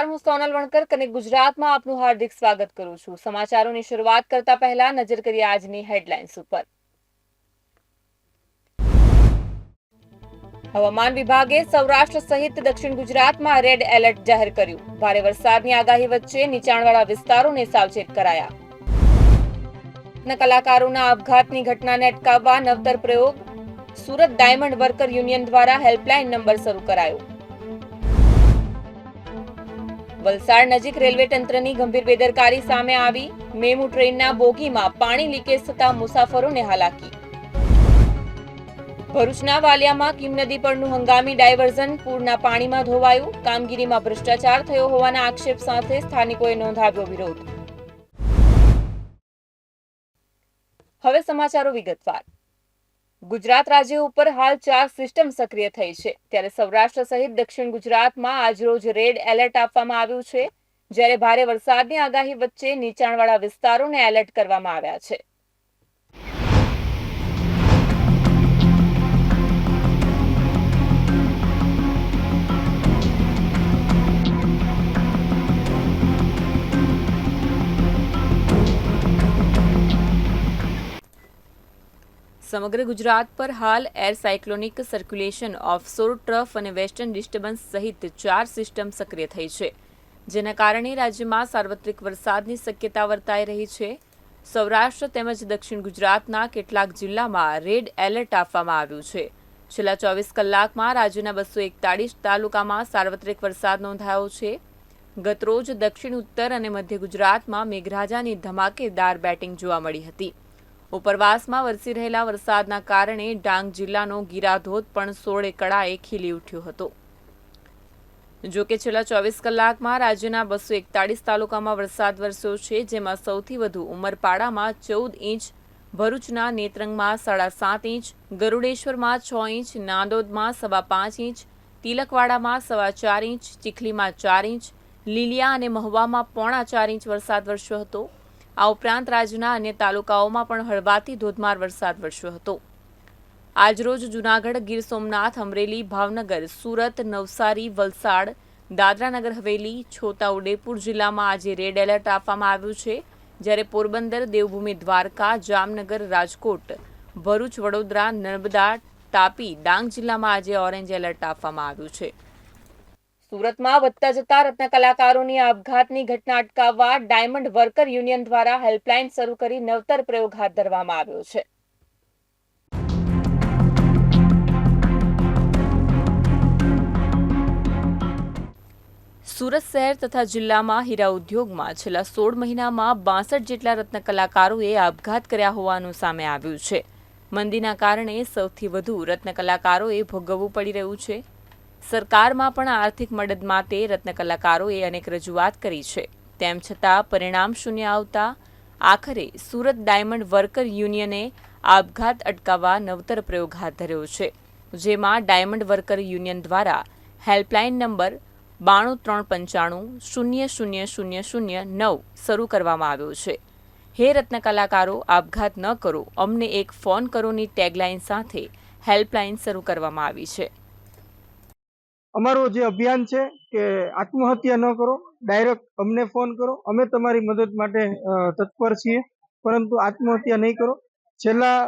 નમસ્કાર હું સોનલ વણકર અને ગુજરાતમાં આપનું હાર્દિક સ્વાગત કરું છું સમાચારોની શરૂઆત કરતા પહેલા નજર કરીએ આજની હેડલાઇન્સ ઉપર હવામાન વિભાગે સૌરાષ્ટ્ર સહિત દક્ષિણ ગુજરાતમાં રેડ એલર્ટ જાહેર કર્યું ભારે વરસાદની આગાહી વચ્ચે નીચાણવાળા વિસ્તારોને સાવચેત કરાયા ના કલાકારોના આપઘાતની ઘટનાને અટકાવવા નવતર પ્રયોગ સુરત ડાયમંડ વર્કર યુનિયન દ્વારા હેલ્પલાઇન નંબર શરૂ કરાયો વલસાડ નજીક રેલવે તંત્રની ગંભીર બેદરકારી સામે આવી. મેમુ ટ્રેનના બોગીમાં પાણી લીકેજ થતા મુસાફરોને હાલાકી. ભરૂચના વાલિયામાં કિમ નદી પરનું હંગામી ડાયવર્ઝન પૂરના પાણીમાં ધોવાયું. કામગીરીમાં ભ્રષ્ટાચાર થયો હોવાના આક્ષેપ સાથે સ્થાનિકોએ નોંધાવ્યો વિરોધ. હવે સમાચારો વિગતવાર. ગુજરાત રાજ્ય ઉપર હાલ ચાર સિસ્ટમ સક્રિય થઈ છે. ત્યારે સૌરાષ્ટ્ર સહિત દક્ષિણ ગુજરાતમાં આજરોજ રેડ એલર્ટ આપવામાં આવ્યું છે. જ્યારે ભારે વરસાદની આગાહી વચ્ચે નીચાણવાળા વિસ્તારોને એલર્ટ કરવામાં આવ્યા છે. સમગ્ર ગુજરાત પર હાલ air cyclonic circulation offshore trough અને વેસ્ટર્ન ડિસ્ટર્બન્સ સહિત ચાર સિસ્ટમ સક્રિય થઈ છે, જેના કારણે રાજ્યમાં સાર્વત્રિક વરસાદની શક્યતા વર્તાઈ રહી છે. સૌરાષ્ટ્ર તેમજ દક્ષિણ ગુજરાતના કેટલાક જિલ્લામાં રેડ એલર્ટ આપવામાં આવ્યું છે. છેલ્લા ચોવીસ કલાકમાં રાજ્યના બસો એકતાળીસ તાલુકામાં સાર્વત્રિક વરસાદ નોંધાયો છે. ગતરોજ દક્ષિણ, ઉત્તર અને મધ્ય ગુજરાતમાં મેઘરાજાની ધમાકેદાર બેટિંગ જોવા મળી હતી. ઉપરવાસમાં વરસી રહેલા વરસાદના કારણે ડાંગ જિલ્લાનો ગીરાધોધ પણ સોળે કળાએ ખીલી ઉઠ્યો હતો. જો કે છેલ્લા ચોવીસ કલાકમાં રાજ્યના બસો એકતાળીસ તાલુકામાં વરસાદ વરસ્યો છે, જેમાં સૌથી વધુ ઉમરપાડામાં ચૌદ ઇંચ, ભરૂચના નેત્રંગમાં સાડા સાત ઇંચ, ગરુડેશ્વરમાં છ ઇંચ, નાંદોદમાં સવા પાંચ ઇંચ, તિલકવાડામાં સવા ચાર ઇંચ, ચીખલીમાં ચાર ઇંચ, લીલિયા અને મહુવામાં પોણા ચાર ઇંચ વરસાદ વરસ્યો હતો. આ ઉપરાંત રાજ્યના અન્ય તાલુકાઓમાં પણ હળવાથી ધોધમાર વરસાદ વરસ્યો હતો. આજરોજ જૂનાગઢ, ગીર સોમનાથ, અમરેલી, ભાવનગર, સુરત, નવસારી, વલસાડ દાદરાનગર હવેલી, છોટા ઉદેપુર જિલ્લામાં આજે રેડ એલર્ટ આપવામાં આવ્યું છે. જ્યારે પોરબંદર, દેવભૂમિ, દ્વારકા, જામનગર, રાજકોટ, ભરૂચ, વડોદરા, નર્મદા, તાપી, ડાંગ જિલ્લામાં આજે ઓરેન્જ એલર્ટ આપવામાં આવ્યું છે. સુરતમાં વધતા જતા રત્ન કલાકારોની આપઘાતની ઘટના અટકાવવા ડાયમંડ વર્કર યુનિયન દ્વારા હેલ્પલાઇન શરૂ કરી નવતર પ્રયોગ હાથ ધરવામાં આવ્યો છે. સુરત શહેર તથા જિલ્લામાં હીરા ઉદ્યોગમાં છેલ્લા સોળ મહિનામાં બાસઠ જેટલા રત્ન કલાકારોએ આપઘાત કર્યા હોવાનું સામે આવ્યું છે. મંદીના કારણે સૌથી વધુ રત્ન કલાકારોએ ભોગવવું પડી રહ્યું છે. સરકારમાં પણ આર્થિક મદદ માટે રત્ન કલાકારોએ અનેક રજૂઆત કરી છે. તેમ છતાં પરિણામ શૂન્ય આવતા આખરે સુરત ડાયમંડ વર્કર યુનિયને આપઘાત અટકાવવા નવતર પ્રયોગ હાથ ધર્યો છે. જેમાં ડાયમંડ વર્કર યુનિયન દ્વારા હેલ્પલાઇન નંબર બાણું ત્રણ પંચાણું શૂન્ય શૂન્ય શૂન્ય શૂન્ય નવ શરૂ કરવામાં આવ્યો છે. હે રત્ન કલાકારો, આપઘાત ન કરો. અમને એક ફોન કરોની ટેગલાઇન સાથે હેલ્પલાઇન શરૂ કરવામાં આવી છે. અમારું જે અભિયાન છે કે આત્મહત્યા ન કરો ડાયરેક્ટ અમને ફોન કરો. અમે તમારી મદદ માટે તત્પર છીએ, પરંતુ આત્મહત્યા નહીં કરો. છેલ્લા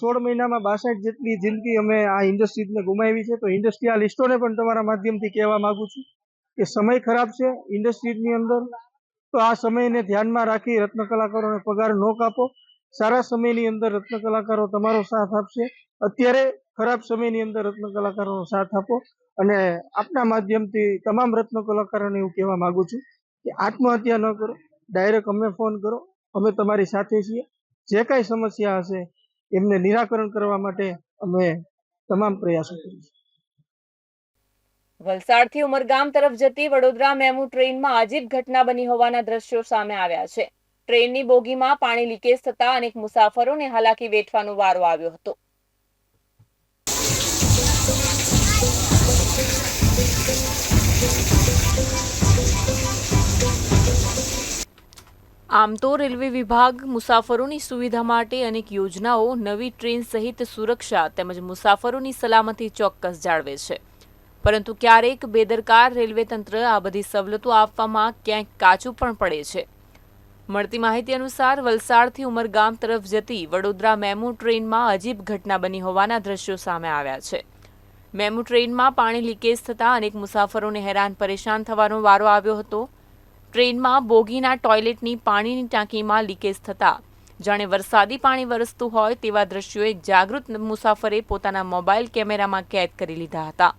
સોળ મહિનામાં બાસઠ જેટલી જિંદગી અમે આ ઇન્ડસ્ટ્રીઝને ગુમાવી છે. તો ઇન્ડસ્ટ્રીયાલિસ્ટોને પણ તમારા માધ્યમથી કહેવા માંગુ છું કે સમય ખરાબ છે ઇન્ડસ્ટ્રીઝની અંદર. તો આ સમયને ધ્યાનમાં રાખી રત્ન કલાકારોને પગાર ન કાપો. સારા સમયની અંદર રત્ન કલાકારો તમારો સાથ આપશે. અત્યારે ખરાબ સમયની અંદર રત્ન કલાકારોનો સાથ આપો. અને આપના માધ્યમથી તમામ રત્ન કલાકારોને એવું કહેવા માંગુ છું કે આત્મહત્યા ન કરો, ડાયરેક્ટ અમે ફોન કરો, અમે તમારી સાથે છીએ. જે કાંઈ સમસ્યા હશે, એમને નિરાકરણ કરવા માટે અમે તમામ પ્રયાસો કરીશું. વલસાડથી ઉમરગામ તરફ જતી વડોદરા મેમુ ટ્રેનમાં અજીબ ઘટના બની હોવાના દ્રશ્યો સામે આવ્યા છે. ટ્રેનની બોગીમાં પાણી લીકેજ થતા અનેક મુસાફરોને હાલાકી વેઠવાનો વારો આવ્યો હતો. આમ તો રેલવે વિભાગ મુસાફરોની સુવિધા માટે અનેક યોજનાઓ, નવી ટ્રેન સહિત સુરક્ષા તેમજ મુસાફરોની સલામતી ચોક્કસ જાળવે છે. પરંતુ ક્યારેક બેદરકાર રેલવે તંત્ર આ બધી સવલતો આપવામાં ક્યાંક કાચું પણ પડે છે. મળતી માહિતી અનુસાર, વલસાડથી ઉમરગામ તરફ જતી વડોદરા મેમુ ટ્રેનમાં અજીબ ઘટના બની હોવાના દ્રશ્યો સામે આવ્યા છે. મેમુ ટ્રેનમાં પાણી લીકેજ થતાં અનેક મુસાફરોને હેરાન પરેશાન થવાનો વારો આવ્યો હતો. ટ્રેનમાં બોગીના ટોયલેટની પાણીની ટાંકીમાં લીકેજ થતા. જાણે વરસાદી પાણી વરસતું હોય તેવા દ્રશ્યો એક જાગૃત મુસાફરે પોતાના મોબાઈલ કેમેરામાં કેદ કરી લીધા હતા.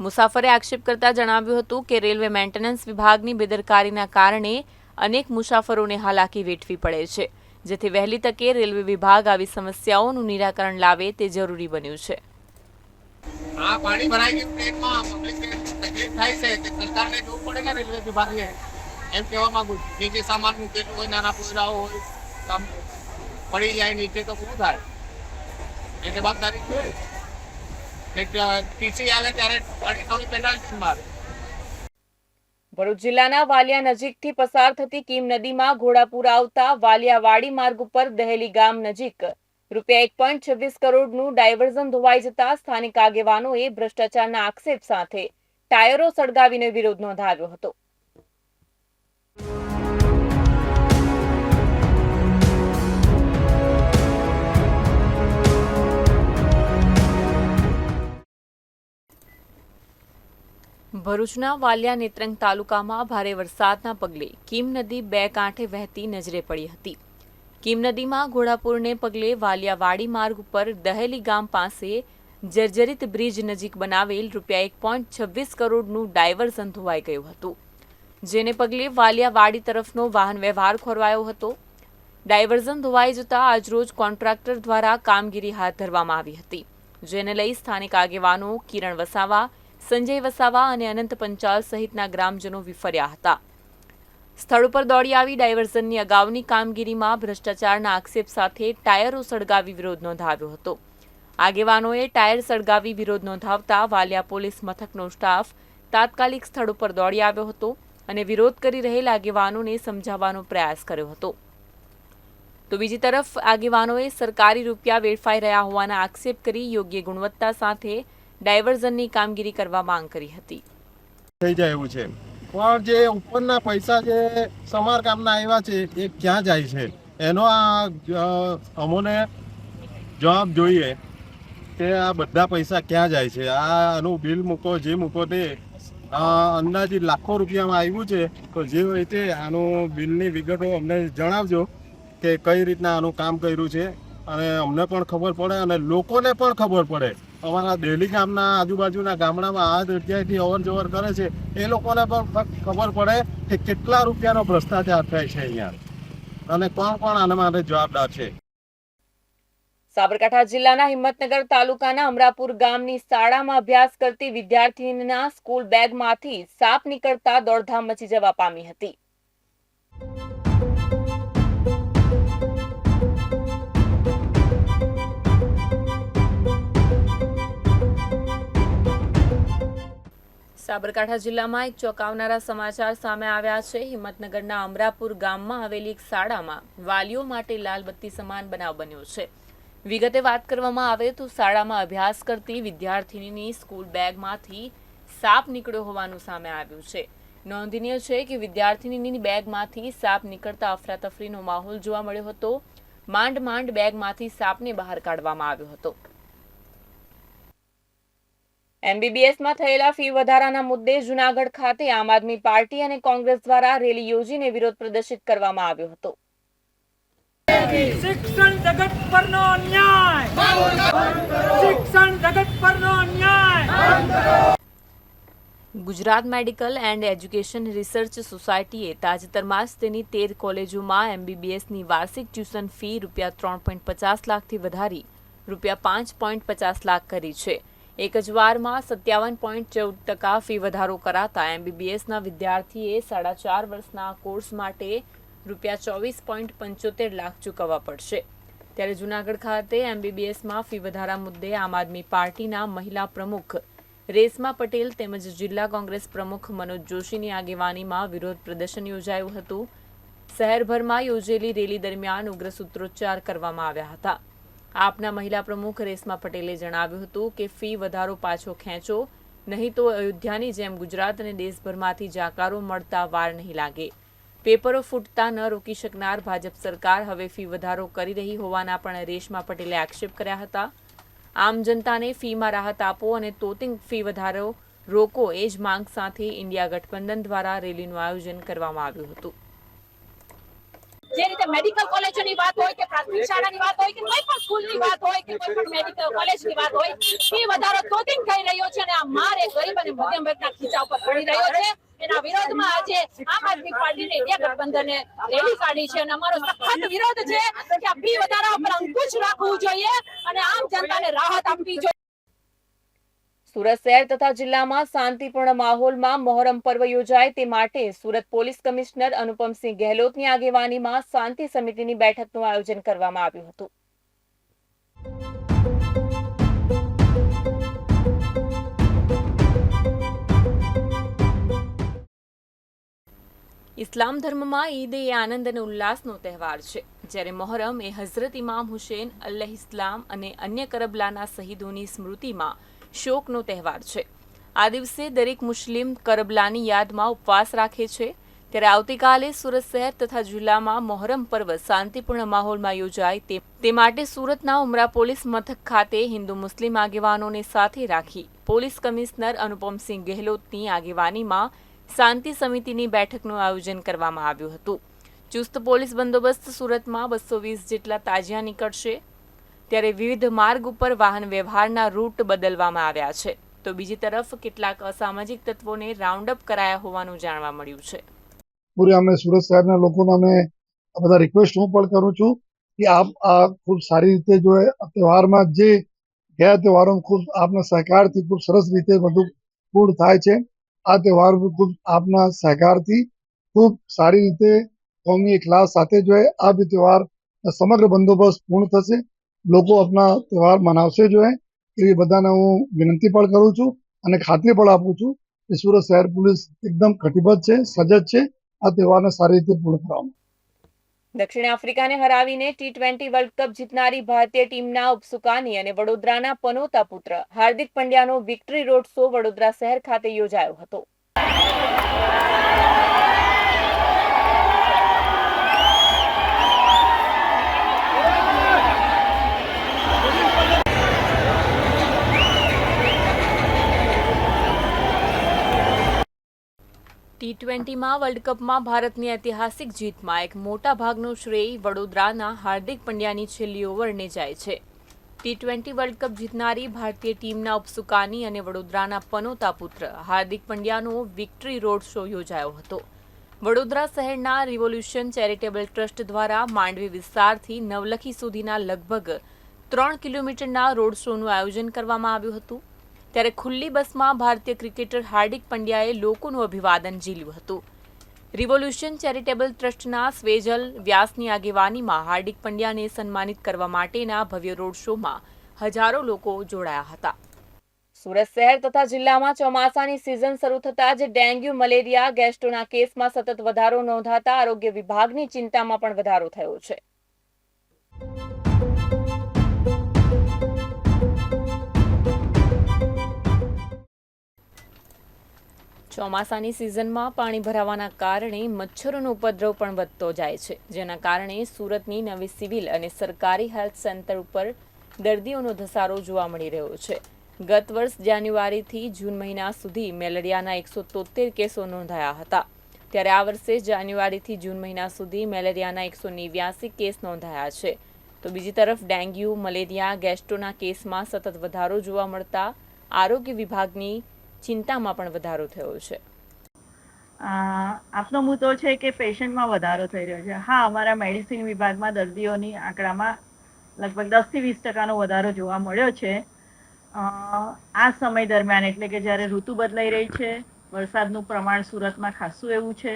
મુસાફરે આક્ષેપ કરતા જણાવ્યું હતું કે રેલવે મેન્ટેનન્સ વિભાગની બેદરકારીના કારણે અનેક મુસાફરોને હાલાકી વેઠવી પડે છે. જેથી વહેલી તકે રેલવે વિભાગ આવી સમસ્યાઓનું નિરાકરણ લાવે તે જરૂરી બન્યું છે. આ પાણી ભરાઈ ગયું ટ્રેનમાં. પબ્લિકને થાય છે. તે સરકારને જોવું પડે કે રેલવે વિભાગે એમ કહેવા માંગુ છું. નીચે સામાન મૂકેલું હોય નાના પોયરાઓ હોય, કામ પડી જાય નીચે તો શું થાય એ જવાબદારી છે ભરૂચ જિલ્લાના વાલિયા નજીકથી પસાર થતી કીમ નદીમાં ઘોડાપુર આવતા વાલિયાવાડી માર્ગ ઉપર દહેલી ગામ નજીક રૂપિયા એક પોઈન્ટ છવ્વીસ કરોડનું ડાયવર્ઝન ધોવાઈ જતા સ્થાનિક આગેવાનોએ ભ્રષ્ટાચારના આક્ષેપ સાથે ટાયરો સળગાવીને વિરોધ નોંધાવ્યો હતો. ભરૂચના વાલિયા નેત્રંગ તાલુકામાં ભારે વરસાદના પગલે કીમ નદી બે કાંઠે વહેતી નજરે પડી હતી. કીમ નદીમાં ઘોડાપુરને પગલે વાલિયા વાડી માર્ગ ઉપર દહેલી ગામ પાસે જર્જરિત બ્રિજ નજીક બનાવેલ રૂપિયા એક પોઈન્ટ છવ્વીસ કરોડનું ડાયવર્ઝન ધોવાઈ ગયું હતું, જેને પગલે વાલિયા વાડી તરફનો વાહન વ્યવહાર ખોરવાયો હતો. ડાયવર્ઝન ધોવાઈ જતા આજરોજ કોન્ટ્રાક્ટર દ્વારા કામગીરી હાથ ધરવામાં આવી હતી, જેને લઈ સ્થાનિક આગેવાનો કિરણ વસાવા, સંજય વસાવા અને અનંત પંચાલ સહિતના ગ્રામજનો વિફર્યા હતા. સ્થળ ઉપર દોડી આવી ડાયવર્ઝનની અગાઉની કામગીરીમાં ભ્રષ્ટાચારના આક્ષેપ સાથે ટાયરો સળગાવી વિરોધ નોંધાવ્યો હતો. આગેવાનોએ ટાયર સળગાવી વિરોધ નોંધાવતા વાલિયા પોલીસ મથકનો સ્ટાફ તાત્કાલિક સ્થળ ઉપર દોડી આવ્યો હતો અને વિરોધ કરી રહેલા આગેવાનોને સમજાવવાનો પ્રયાસ કર્યો હતો. તો બીજી તરફ આગેવાનોએ સરકારી રૂપિયા વેડફાઈ રહ્યા હોવાના આક્ષેપ કરી યોગ્ય ગુણવત્તા સાથે ડાયવર્ઝનની કામગીરી કરવા માંગ કરી હતી. થઈ જાય એવું છે. પણ જે ઉપરના પૈસા જે સમારકામના આવ્યા છે, એ ક્યાં જાય છે? એનો આ અમોને જવાબ જોઈએ. કે આ બધા પૈસા ક્યાં જાય છે? આ આનું બિલ મૂકો, જે મૂકો તે. અંદાજે લાખો રૂપિયામાં આવ્યું છે. તો જે હોય તે આનું બિલની વિગતો અમને જણાવજો કે કઈ રીતના આનું કામ કર્યું છે. અને અમને પણ ખબર પડે અને લોકોને પણ ખબર પડે. અમારા ડેલી ગામના આજુબાજુના ગામડામાં આ જગ્યાએથી અવર જવર કરે છે. એ લોકોને પણ ખબર પડે કે કેટલા રૂપિયાનો ભ્રષ્ટાચાર થાય છે અહીંયા. અને કોણ કોણ આના માટે જવાબદાર છે? સાબરકાંઠા જિલ્લાના હિંમતનગર તાલુકાના અમરાપુર ગામની શાળામાં અભ્યાસ કરતી વિદ્યાર્થીનીના સ્કૂલ બેગમાંથી સાપ નીકળતા દોડધામ મચી જવા પામી હતી. સાબરકાંઠા જિલ્લામાં એક ચોંકાવનારા સમાચાર સામે આવ્યા છે. હિંમતનગરના અમરાપુર ગામમાં આવેલી એક શાળામાં વાલીઓ માટે લાલબત્તી સમાન બનાવ બન્યો છે. વિગતે વાત કરવામાં આવે તો શાળામાં અભ્યાસ કરતી વિદ્યાર્થીનીની સ્કૂલ બેગમાંથી સાપ નીકળ્યો હોવાનું સામે આવ્યું છે. નોંધનીય છે કે વિદ્યાર્થીનીની બેગમાંથી સાપ નીકળતા અફરાતફરીનો માહોલ જોવા મળ્યો હતો. માંડ માંડ બેગમાંથી સાપને બહાર કાઢવામાં આવ્યો હતો. એમબીબીએસમાં થયેલા ફી વધારાના મુદ્દે જૂનાગઢ ખાતે આમ આદમી પાર્ટી અને કોંગ્રેસ દ્વારા રેલી યોજીને વિરોધ પ્રદર્શિત કરવામાં આવ્યો હતો. શિક્ષણ જગત પરનો અન્યાય. શિક્ષણ જગત પરનો અન્યાય. Gujarat medical and education research સોસાયટીએ તાજેતરમાં જ તેની તેર કોલેજોમાં એમબીબીએસની વાર્ષિક ટ્યુશન ફી રૂપિયા ત્રણ પોઈન્ટ પચાસ લાખથી વધારી રૂપિયા પાંચ પોઈન્ટ પચાસ લાખ કરી છે. એક જ વારમાં સત્યાવન પોઈન્ટ ચૌદ ટકા ફી વધારો કરાતા એમબીબીએસના વિદ્યાર્થીએ સાડા ચાર વર્ષના કોર્સ માટે રૂપિયા ચોવીસ પોઈન્ટ પંચોતેર લાખ ચૂકવવા પડશે. ત્યારે જૂનાગઢ ખાતે એમબીબીએસમાં ફી વધારા મુદ્દે આમ આદમી પાર્ટીના મહિલા પ્રમુખ રેશમા પટેલ તેમજ જિલ્લા કોંગ્રેસ પ્રમુખ મનોજ જોશીની આગેવાનીમાં વિરોધ પ્રદર્શન યોજાયું હતું. શહેરભરમાં યોજેલી રેલી દરમિયાન ઉગ્ર સૂત્રોચ્ચાર કરવામાં આવ્યા હતા. આપના મહિલા પ્રમુખ રેશમા પટેલે જણાવ્યું હતું કે ફી વધારો પાછો ખેંચો, નહીં તો અયોધ્યાની જેમ ગુજરાત અને દેશભરમાંથી જાકારો મળતા વાર નહીં લાગે. પેપરો ફૂટતા ન રોકી શકનાર ભાજપ સરકાર હવે ફી વધારો કરી રહી હોવાના પણ રેશમા પટેલે આક્ષેપ કર્યા હતા. આમ જનતાને ફીમાં રાહત આપો અને તોતિંગ ફી વધારો રોકો એ જ માંગ સાથે ઇન્ડિયા ગઠબંધન દ્વારા રેલીનું આયોજન કરવામાં આવ્યું હતું. જે રીતે મેડિકલ કોલેજોની વાત હોય કે પ્રાથમિક શાળાની વાત હોય કે કોઈ પણ સ્કૂલની વાત હોય કે કોઈ પણ મેડિકલ કોલેજની વાત હોય એ વધારો તોતિંગ થઈ રહ્યો છે અને આ મારે ગરીબ અને મધ્યમ વર્ગના ખીચા ઉપર પડી રહ્યો છે. એના વિરોધમાં આજે આમ આદમી પાર્ટીને ઇન્ડિયા ગઠબંધને રેલી કાઢી છે અને અમારો સખત વિરોધ છે કે આ ફી વધારા પર અંકુશ રાખવું જોઈએ અને આમ જનતાને રાહત આપવી જોઈએ. સુરત શહેર તથા જિલ્લામાં શાંતિપૂર્ણ માહોલમાં મોહરમ પર્વ યોજાય તે માટે સુરત પોલીસ કમિશનર અનુપમસિંહ ગેહલોતની આગેવાનીમાં શાંતિ સમિતિની બેઠકનું આયોજન કરવામાં આવ્યું હતું. ઇસ્લામ ધર્મમાં ઈદ એ આનંદ અને ઉલ્લાસનો તહેવાર છે. જ્યારે મોહરમ એ હઝરત ઇમામ હુસેન અલ્લાહ ઇસ્લામ અને અન્ય કરબલાના શહીદોની સ્મૃતિમાં શોકનો તહેવાર છે. આ દિવસે દરેક મુસ્લિમ કરબલાની યાદમાં ઉપવાસ રાખે છે. ત્યારે આવતીકાલે સુરત શહેર તથા જિલ્લામાં મોહરમ પર્વ શાંતિપૂર્ણ માહોલમાં યોજાય તે માટે સુરતના ઉમરા પોલીસ મથક ખાતે હિન્દુ મુસ્લિમ આગેવાનોને સાથે રાખી પોલીસ કમિશનર અનુપમસિંહ ગેહલોતની આગેવાનીમાં શાંતિ સમિતિની બેઠકનું આયોજન કરવામાં આવ્યું હતું. ચુસ્ત પોલીસ બંદોબસ્ત સુરતમાં બસો વીસ જેટલા તાજિયા નીકળશે. ત્યારે વિવિધ માર્ગ ઉપર વાહન વ્યવહારના રૂટ બદલવામાં આવ્યા છે. તો બીજી તરફ કેટલાક અસામાજિક તત્વોને રાઉન્ડ અપ કરાયા હોવાનું જાણવા મળ્યું છે. પૂરે અમે સુરત શહેરના લોકોને અમે બધા રિક્વેસ્ટ હું પણ કરું છું કે આપ આ ખૂબ સારી રીતે જો તહેવારમાં જે ગયા તહેવારો ખૂબ આપના સહકારથી ખૂબ સરસ રીતે બધું પૂર્ણ થાય છે. આ તહેવાર ખૂબ આપના સહકારથી ખૂબ સારી રીતે કોમી ક્લાસ સાથે જો આ બી તહેવાર સમગ્ર બંદોબસ્ત પૂર્ણ થશે. લોકો આપના તહેવાર મનાવશે જો એવી બધાને હું વિનંતી પણ કરું છું અને ખાતરી પણ આપું છું કે સુરત શહેર પોલીસ એકદમ કટિબદ્ધ છે, સજજ છે. આ તહેવારને સારી રીતે પૂર્ણ કરવામાં દક્ષિણ આફ્રિકાને હરાવીને ટી ટ્વેન્ટી વર્લ્ડ કપ જીતનારી ભારતીય ટીમના ઉપસુકાની અને વડોદરાના પનોતા પુત્ર હાર્દિક પંડ્યાનો વિક્ટરી રોડ શો વડોદરા શહેર ખાતે યોજાયો હતો. ટી ટ્વેન્ટીમાં વર્લ્ડ કપમાં ભારતની ઐતિહાસિક જીતમાં એક મોટા ભાગનો શ્રેય વડોદરાના હાર્દિક પંડ્યાની છેલ્લી ઓવરને જાય છે. ટી ટ્વેન્ટી વર્લ્ડ કપ જીતનારી ભારતીય ટીમના ઉપસુકાની અને વડોદરાના પનોતા પુત્ર હાર્દિક પંડ્યાનો વિક્ટરી રોડ શો યોજાયો હતો. વડોદરા શહેરના રિવોલ્યુશન ચેરિટેબલ ટ્રસ્ટ દ્વારા માંડવી વિસ્તારથી નવલખી સુધીના લગભગ ત્રણ કિલોમીટરના રોડ શોનું આયોજન કરવામાં આવ્યું હતું. ત્યારે ખુલ્લી બસમાં ભારતીય ક્રિકેટર હાર્દિક પંડ્યાએ લોકોનું અભિવાદન ઝીલ્યું હતું. રિવોલ્યુશન ચેરિટેબલ ટ્રસ્ટના સ્વેજલ વ્યાસની આગેવાનીમાં હાર્દિક પંડ્યાને સન્માનિત કરવા માટેના ભવ્ય રોડ શોમાં હજારો લોકો જોડાયા હતા. સુરત શહેર તથા જિલ્લામાં ચોમાસાની સિઝન શરૂ થતાં જ ડેન્ગ્યુ, મલેરિયા, ગેસ્ટ્રોના કેસમાં સતત વધારો નોંધાતા આરોગ્ય વિભાગની ચિંતામાં પણ વધારો થયો છે. ચોમાસાની સિઝનમાં પાણી ભરાવાના કારણે મચ્છરોનો ઉપદ્રવ પણ વધતો જાય છે. જેના કારણે સુરતની નવી સિવિલ અને સરકારી હેલ્થ સેન્ટર ઉપર દર્દીઓનો ધસારો જોવા મળી રહ્યો છે. ગત વર્ષ જાન્યુઆરીથી જૂન મહિના સુધી મેલેરિયાના એકસો તોતેર કેસો નોંધાયા હતા. ત્યારે આ વર્ષે જાન્યુઆરીથી જૂન મહિના સુધી મેલેરિયાના એકસો નેવ્યાસી કેસ નોંધાયા છે. તો બીજી તરફ ડેન્ગ્યુ, મલેરિયા, ગેસ્ટ્રોના કેસમાં સતત વધારો જોવા મળતા આરોગ્ય વિભાગની ચિંતામાં પણ વધારો થયો છે. આપનો મુદ્દો છે કે પેશન્ટમાં વધારો થઈ રહ્યો છે. હા, અમારા મેડિસિન વિભાગમાં દર્દીઓની આંકડામાં લગભગ દસથી વીસ ટકાનો વધારો જોવા મળ્યો છે. આ સમય દરમિયાન એટલે કે જ્યારે ઋતુ બદલાઈ રહી છે, વરસાદનું પ્રમાણ સુરતમાં ખાસું એવું છે,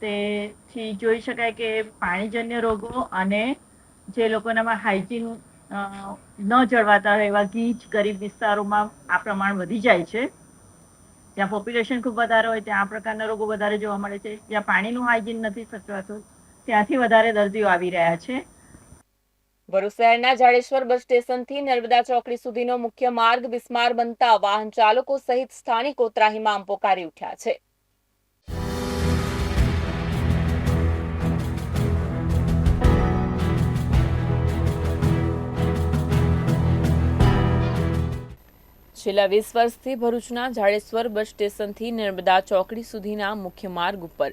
તેથી જોઈ શકાય કે પાણીજન્ય રોગો અને જે લોકોનામાં હાઇજીન ન જળવાતા એવા ગીચ, ગરીબ વિસ્તારોમાં આ પ્રમાણ વધી જાય છે. જ્યાં પોપ્યુલેશન ખૂબ વધારે હોય, ત્યાં આ પ્રકારના રોગો વધારે જોવા મળે છે. જ્યાં પાણીનું હાઇજીન નથી સચવાતું, ત્યાંથી વધારે દર્દીઓ આવી રહ્યા છે. ભરૂચ શહેરના જાડેશ્વર બસ સ્ટેશનથી નર્મદા ચોકડી સુધીનો મુખ્ય માર્ગ બિસ્માર બનતા વાહન ચાલકો સહિત સ્થાનિકો ત્રાહિમામ પોકારી ઉઠ્યા છે. છેલ્લા વીસ વર્ષથી ભરૂચના જાડેશ્વર બસ સ્ટેશનથી નર્મદા ચોકડી સુધીના મુખ્ય માર્ગ ઉપર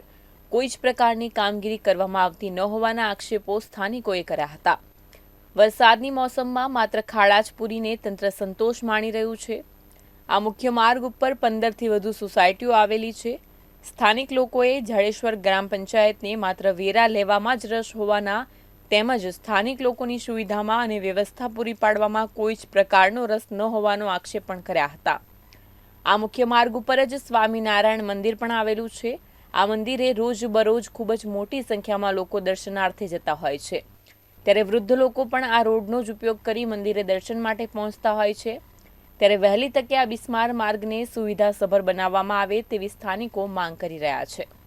કોઈ જ પ્રકારની કામગીરી કરવામાં આવતી ન હોવાના આક્ષેપો સ્થાનિકોએ કર્યા હતા. વરસાદની મોસમમાં માત્ર ખાડા જ પૂરીને તંત્ર સંતોષ માણી રહ્યું છે. આ મુખ્ય માર્ગ ઉપર પંદરથી વધુ સોસાયટીઓ આવેલી છે. સ્થાનિક લોકોએ જાડેશ્વર ગ્રામ પંચાયતને માત્ર વેરા લેવામાં જ રસ હોવાના તેમજ સ્થાનિક લોકોની સુવિધામાં અને વ્યવસ્થા પૂરી પાડવામાં કોઈ જ પ્રકારનો રસ ન હોવાનો આક્ષેપ પણ કર્યા હતા. આ મુખ્ય માર્ગ ઉપર જ સ્વામિનારાયણ મંદિર પણ આવેલું છે. આ મંદિરે રોજ બરોજ ખૂબ જ મોટી સંખ્યામાં લોકો દર્શનાર્થે જતા હોય છે. ત્યારે વૃદ્ધ લોકો પણ આ રોડનો જ ઉપયોગ કરી મંદિરે દર્શન માટે પહોંચતા હોય છે. ત્યારે વહેલી તકે આ બિસ્માર માર્ગને સુવિધાસભર બનાવવામાં આવે તેવી સ્થાનિકો માંગ કરી રહ્યા છે.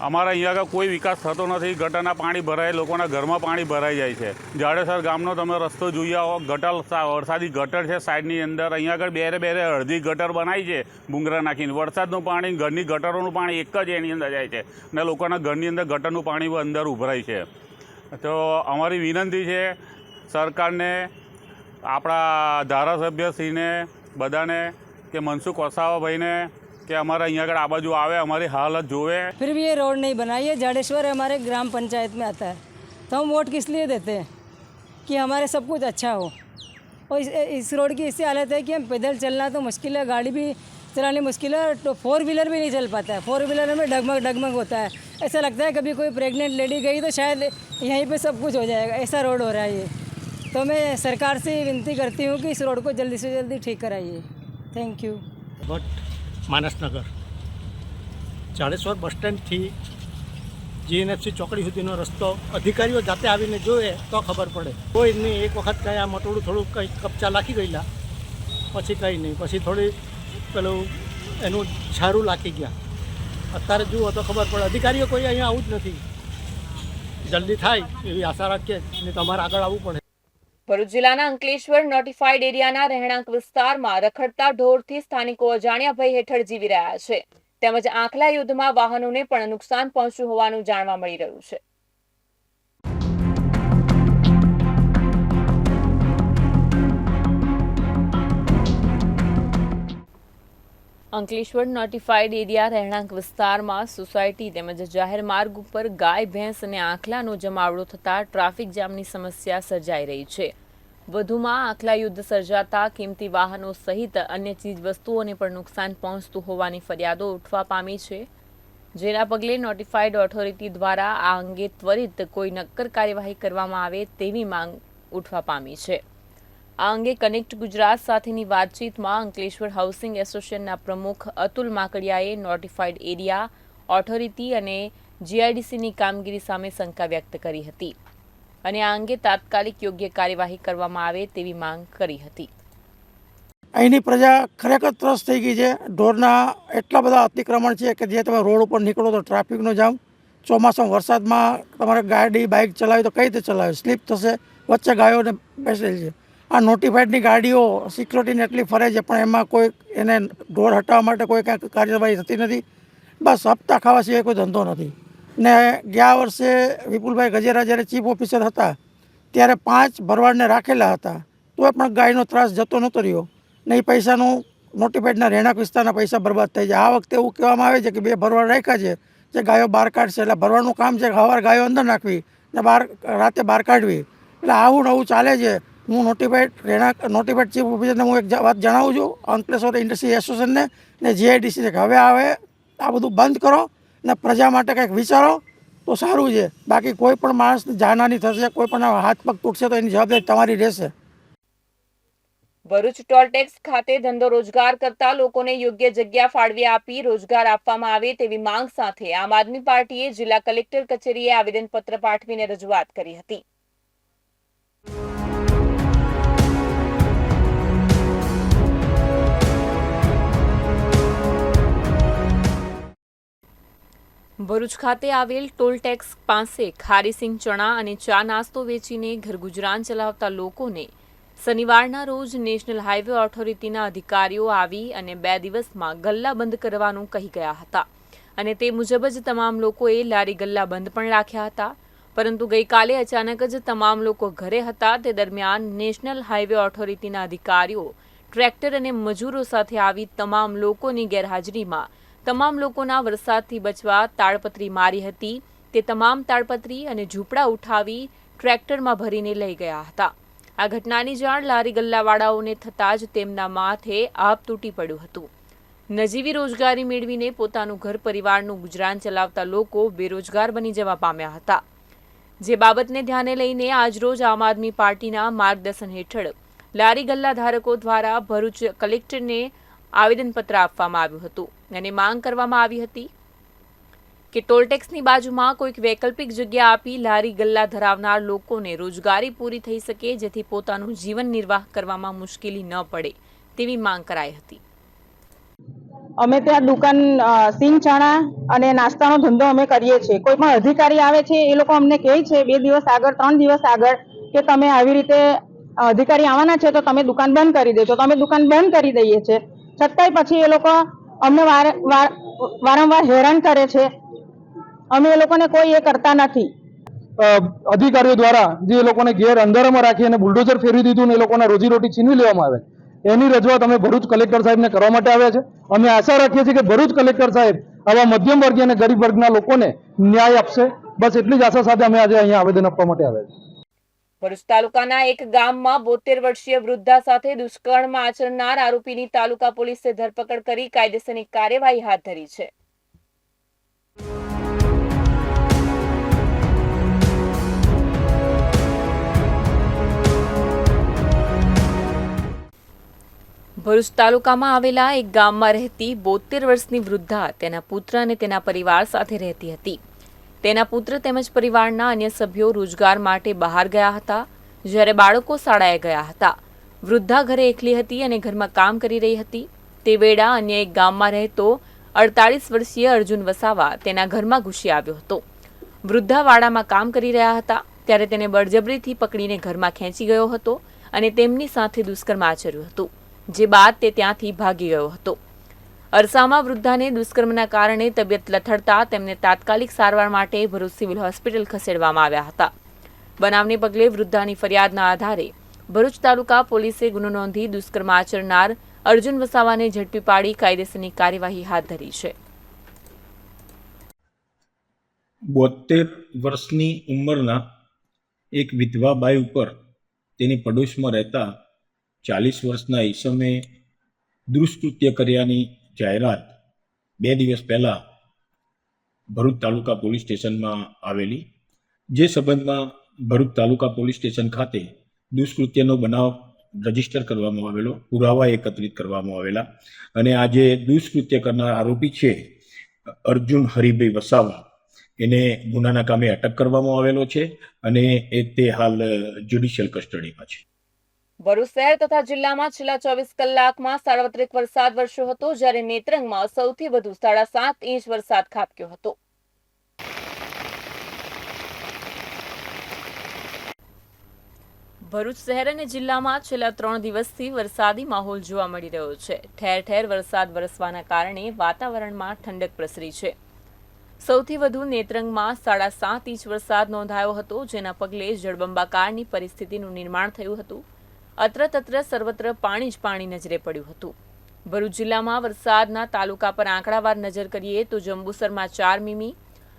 અમારા અહીંયા આગળ કોઈ વિકાસ થતો નથી. ગટરના પાણી ભરાય, લોકોના ઘરમાં પાણી ભરાઈ જાય છે. જાડેસર ગામનો તમે રસ્તો જોઈ આવો ગટર વરસાદી ગટર છે સાઈડની અંદર. અહીંયા આગળ બેરે બેરે અડધી ગટર બનાવી છે, ભૂંગરા નાખીને. વરસાદનું પાણી, ઘરની ગટરોનું પાણી એક જ એની અંદર જાય છે. ને લોકોના ઘરની અંદર ગટરનું પાણી અંદર ઉભરાય છે. તો અમારી વિનંતી છે, સરકારને, આપણા ધારાસભ્યશ્રીને, બધાને કે મનસુખ વસાવાભાઈને कि हमारा यहाँ अगर आवाजू आवे हमारी हालत जोवे फिर भी ये रोड नहीं बनाई है जाडेश्वर हमारे ग्राम पंचायत में आता है। तो हम वोट किस लिए देते हैं? कि हमारे सब कुछ अच्छा हो। और इस, इस रोड की ऐसी हालत है कि हम पैदल चलना तो मुश्किल है गाड़ी भी चलानी मुश्किल है तो फोर व्हीलर भी नहीं चल पाता है। फोर व्हीलर में डगमग डगमग होता है। ऐसा लगता है कभी कोई प्रेग्नेंट लेडी गई तो शायद यहीं पे सब कुछ हो जाएगा। ऐसा रोड हो रहा है ये। तो मैं सरकार से विनती करती हूँ कि इस रोड को जल्दी से जल्दी ठीक कराइए। Thank you but Mansanagar. Jadeshwar bus સ્ટેન્ડથી GNFC ચોકડી સુધીનો રસ્તો અધિકારીઓ જાતે આવીને જોવે તો ખબર પડે. કોઈ નહીં, એક વખત કંઈ આ મટોડું થોડું કંઈ કપચા લાખી ગયેલા. પછી કંઈ નહીં, પછી થોડી પેલું એનું છારું લાખી ગયા. અત્યારે જુઓ તો ખબર પડે, અધિકારીઓ કોઈ અહીંયા આવું જ નથી. જલ્દી થાય એવી આશા રાખીએ ને તમારે આગળ આવવું પડે. ભરૂચ જિલ્લાના અંકલેશ્વર નોટિફાઈડ એરિયાના રહેણાંક વિસ્તારમાં રખડતા ઢોરથી સ્થાનિકો અજાણ્યા ભય હેઠળ જીવી રહ્યા છે. તેમજ આંખલા યુદ્ધમાં વાહનોને પણ નુકસાન પહોંચ્યું હોવાનું જાણવા મળી રહ્યું છે. અંકલેશ્વર નોટિફાઈડ એરિયા રહેણાંક વિસ્તારમાં સોસાયટી તેમજ જાહેર માર્ગ ઉપર ગાય, ભેંસ અને આંખલાનો જમાવડો થતાં ટ્રાફિક જામની સમસ્યા સર્જાઈ રહી છે. વધુમાં આંખલા યુદ્ધ સર્જાતા, કિંમતી વાહનો સહિત અન્ય ચીજવસ્તુઓને પણ નુકસાન પહોંચતું હોવાની ફરિયાદો ઉઠવા પામી છે. જેના પગલે નોટિફાઈડ ઓથોરિટી દ્વારા આ અંગે ત્વરિત કોઈ નક્કર કાર્યવાહી કરવામાં આવે તેવી માંગ ઉઠવા પામી છે. આ અંગે કનેક્ટ ગુજરાત સાથેની વાતચીતમાં અંકલેશ્વર હાઉસિંગ એસોસિએશનના પ્રમુખ અતુલ માકડિયાએ નોટિફાઈડ એરિયા, ઓથોરિટી અને જીઆઈડીસીની કામગીરી સામે શંકા વ્યક્ત કરી હતી અને આ અંગે તાત્કાલિક યોગ્ય કાર્યવાહી કરવામાં આવે તેવી માંગ કરી હતી. અહીંની પ્રજા ખરેખર ત્રસ્ત થઈ ગઈ છે. ઢોરના એટલા બધા અતિક્રમણ છે કે જે તમે રોડ ઉપર નીકળો તો ટ્રાફિકનો જામ. ચોમાસામાં વરસાદમાં તમારે ગાડી, બાઇક ચલાવી તો કઈ રીતે ચલાવે? સ્લીપ થશે, વચ્ચે ગાયોને બેસે છે. આ નોટિફાઈડની ગાડીઓ સિક્યોરિટીને એટલી ફરે છે, પણ એમાં કોઈ એને ઢોર હટાવવા માટે કોઈ કાંઈ કાર્યવાહી થતી નથી. બસ હપ્તા ખાવા સિવાય કોઈ ધંધો નથી. ને ગયા વર્ષે વિપુલભાઈ ગજેરા જ્યારે ચીફ ઓફિસર હતા, ત્યારે પાંચ ભરવાડને રાખેલા હતા. તોય પણ ગાયનો ત્રાસ જતો નહોતો રહ્યો. ને એ પૈસાનું નોટિફાઈડના રહેણાંક વિસ્તારના પૈસા બરબાદ થઈ જાય. આ વખતે એવું કહેવામાં આવે છે કે બે ભરવાડ રાખ્યા છે. જે ગાયો બહાર કાઢશે, એટલે ભરવાડનું કામ છે સવાર ગાયો અંદર નાખવી ને બહાર રાતે બહાર કાઢવી. એટલે આવું નવું ચાલે છે. હું નોટિફાઈડ રહેણાંક નોટિફાઈડ ચીફ ઓફિસરને હું એક વાત જણાવું છું. અંકલેશ્વર ઇન્ડસ્ટ્રી એસોસિએશનને ને જીઆઈડીસીને કે હવે આવે, આ બધું બંધ કરો ને પ્રજા માટે કંઈક વિચારો તો સારું છે. બાકી કોઈ પણ માણસ જાનહાની થશે, કોઈ પણ હાથ પગ તૂટશે તો એની જવાબદારી તમારી રહેશે. ભરૂચ ટોલટેક્સ ખાતે ધંધો રોજગાર કરતા લોકોને યોગ્ય જગ્યા ફાળવી આપી રોજગાર આપવામાં આવે તેવી માંગ સાથે આમ આદમી પાર્ટીએ જિલ્લા કલેક્ટર કચેરીએ આવેદનપત્ર પાઠવીને રજૂઆત કરી હતી. ભરૂચ ખાતે આવેલ ટોલ ટેક્સ પાસે ખારીસિંગ ચણા અને ચા નાસ્તો વેચીને ઘરગુજરાન ચલાવતા લોકોને શનિવારના રોજ નેશનલ હાઈવે ઓથોરિટીના અધિકારીઓ આવી અને બે દિવસમાં ગલ્લા બંધ કરવાનું કહી ગયા હતા. અને તે મુજબ જ તમામ લોકોએ લારી ગલ્લા બંધ પણ રાખ્યા હતા. પરંતુ ગઈકાલે અચાનક જ તમામ લોકો ઘરે હતા. તે દરમિયાન નેશનલ હાઈવે ઓથોરિટીના અધિકારીઓ, ટ્રેક્ટર અને મજૂરો સાથે આવી તમામ લોકોની ગેરહાજરીમાં તમામ લોકોના વરસાદથી બચવા તાડપત્રી મારી હતી. તે તમામ તાડપત્રી અને ઝૂંપડા ઉઠાવી ટ્રેક્ટરમાં ભરીને લઈ ગયા હતા. આ ઘટનાની જાણ લારી ગલ્લાવાળાઓને થતાં જ તેમના માથે આપ તૂટી પડ્યું હતું. નજીવી રોજગારી મેળવીને પોતાનું ઘર પરિવારનું ગુજરાન ચલાવતા લોકો બેરોજગાર બની જવા પામ્યા હતા. જે બાબતને ધ્યાને લઈને આજરોજ આમ આદમી પાર્ટીના માર્ગદર્શન હેઠળ લારી ગલ્લા ધારકો દ્વારા ભરૂચ કલેક્ટરને આવેદનપત્ર આપવામાં આવ્યું હતું અને માંગ કરવામાં આવી હતી કે ટોલટેક્સની બાજુમાં કોઈક વૈકલ્પિક જગ્યા આપી લારી ગલ્લા ધરાવનાર લોકોને રોજગારી પૂરી થઈ શકે જેથી પોતાનું જીવન નિર્વાહ કરવામાં મુશ્કેલી ન પડે તેવી માંગ કરાઈ હતી. અમે ત્યાં દુકાન સીંગ ચણા અને નાસ્તાનો ધંધો અમે કરીએ છીએ. કોઈ પણ અધિકારી આવે છે, એ લોકો અમને કહે છે, બે દિવસ આગળ, ત્રણ દિવસ આગળ કે તમે આવી રીતે અધિકારી આવવાના છે, તો તમે દુકાન બંધ કરી દેજો. તો અમે દુકાન બંધ કરી દઈએ છીએ. છતાંય પછી એ લોકો અમને વાર વાર- વારંવાર હેરાન કરે છે. અમે એ લોકોને કોઈ એ કરતા નથી. અધિકારીઓ દ્વારા જે લોકોને ઘેર અંધારામાં રાખી અને બુલડોઝર ફેરવી દીધું ને એ લોકોના રોજીરોટી છીનવી લેવામાં આવે. એની રજૂઆત અમે ભરૂચ કલેક્ટર સાહેબને કરવા માટે આવ્યા છે. અમે આશા રાખીએ છીએ કે ભરૂચ કલેક્ટર સાહેબ આવા મધ્યમ વર્ગીય અને ગરીબ વર્ગના લોકોને ન્યાય આપશે. બસ એટલી જ આશા સાથે અમે આજે અહીંયા આવેદન આપવા માટે આવ્યા છીએ. ભરૂચ તાલુકાના એક ગામમાં બોતેર વર્ષીય વૃદ્ધા સાથે દુષ્કર્મ આચરનાર આરોપીની તાલુકા પોલીસે ધરપકડ કરી કાયદેસરની કાર્યવાહી હાથ ધરી છે. ભરૂચ તાલુકામાં આવેલા એક ગામમાં રહેતી બોતેર વર્ષની વૃદ્ધા તેના પુત્ર અને તેના પરિવાર સાથે રહેતી હતી. તેના પુત્ર તેમજ પરિવારના અન્ય સભ્યો રોજગાર માટે બહાર ગયા હતા, જ્યારે બાળકો શાળાએ ગયા હતા. વૃદ્ધા ઘરે એકલી હતી અને ઘરમાં કામ કરી રહી હતી. તે વેળા અન્ય એક ગામમાં રહેતો અડતાળીસ વર્ષીય અર્જુન વસાવા તેના ઘરમાં ઘૂસી આવ્યો હતો. વૃદ્ધા વાડામાં કામ કરી રહ્યા હતા, ત્યારે તેને બળજબરીથી પકડીને ઘરમાં ખેંચી ગયો હતો અને તેમની સાથે દુષ્કર્મ આચર્યું હતું, જે બાદ તે ત્યાંથી ભાગી ગયો હતો. અરસામાં વૃદ્ધાને દુષ્કર્મના કારણે તબિયત લથડતા તેમને તાત્કાલિક સારવાર માટે ભરૂચ સિવિલ હોસ્પિટલ ખસેડવામાં આવ્યા હતા. બનાવને પગલે વૃદ્ધાની ફરિયાદના આધારે ભરૂચ તાલુકા પોલીસે ગુનો નોંધી દુષ્કર્મ આચરનાર અર્જુન વસાવાને ઝડપી પાડી કાયદેસરની કાર્યવાહી હાથ ધરી છે. બોતેર વર્ષની ઉંમરના એક વિધવા બાઈ ઉપર તેની પડોશમાં રહેતા ચાલીસ વર્ષના ઈસમે દુષ્કૃત્ય કર્યાની જાહેરાત બે દિવસ પહેલાં ભરૂચ તાલુકા પોલીસ સ્ટેશનમાં આવેલી, જે સંબંધમાં ભરૂચ તાલુકા પોલીસ સ્ટેશન ખાતે દુષ્કૃત્યનો બનાવ રજિસ્ટર કરવામાં આવેલો, પુરાવા એકત્રિત કરવામાં આવેલા અને આજે દુષ્કૃત્ય કરનાર આરોપી છે અર્જુન હરિભાઈ વસાવા. એને ગુનાના કામે અટક કરવામાં આવેલો છે અને એ તે હાલ જ્યુડિશિયલ કસ્ટડીમાં છે. ભરૂચ શહેર તથા જિલ્લામાં છેલ્લા ચોવીસ કલાકમાં સાર્વત્રિક વરસાદ વરસ્યો હતો, જ્યારે નેત્રંગમાં સૌથી વધુ સાડા સાત ઇંચ વરસાદ ખાબક્યો હતો. ભરૂચ શહેર અને જિલ્લામાં છેલ્લા ત્રણ દિવસથી વરસાદી માહોલ જોવા મળી રહ્યો છે. ઠેર ઠેર વરસાદ વરસવાના કારણે વાતાવરણમાં ઠંડક પ્રસરી છે. સૌથી વધુ નેત્રંગમાં સાડા સાત ઇંચ વરસાદ નોંધાયો હતો, જેના પગલે જળબંબાકારની પરિસ્થિતિનું નિર્માણ થયું હતું. અત્ર તત્ર સર્વત્ર પાણી જ પાણી નજરે પડ્યું હતું. ભરૂચ જિલ્લામાં વરસાદના તાલુકા પર આંકડાવાર નજર કરીએ તો જંબુસરમાં ચાર મીમી,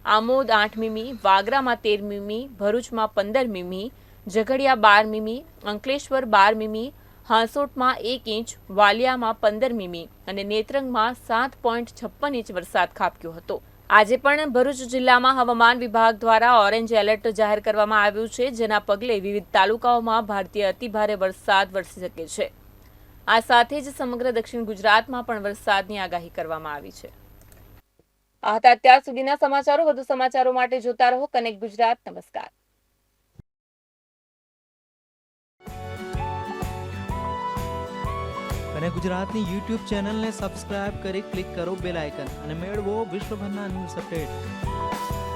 આમોદ આઠ મીમી, વાગરામાં તેર મીમી, ભરૂચમાં પંદર મીમી, ઝઘડિયા બાર મીમી, અંકલેશ્વર બાર મીમી, હાંસોટમાં એક ઇંચ, વાલિયામાં પંદર મીમી અને નેત્રંગમાં સાત પોઈન્ટ છપ્પન ઇંચ વરસાદ ખાબક્યો હતો. આજે પણ ભરૂચ જિલ્લામાં હવામાન વિભાગ દ્વારા ઓરેન્જ એલર્ટ જાહેર કરવામાં આવ્યું છે, જેના પગલે વિવિધ તાલુકાઓમાં ભારતીય અતિભારે વરસાદ વરસી શકે છે. આ સાથે જ સમગ્ર દક્ષિણ ગુજરાતમાં પણ વરસાદની આગાહી કરવામાં આવી છે. આ હતા અત્યાર સુધીના સમાચારો. વધુ સમાચારો માટે જોતા રહો કનેક્ટ ગુજરાત. નમસ્કાર. અને ગુજરાતની યુટ્યુબ ચેનલને સબસ્ક્રાઇબ કરી ક્લિક કરો બેલ આઇકન અને મેળવો વિશ્વભરના ન્યૂઝ અપડેટ.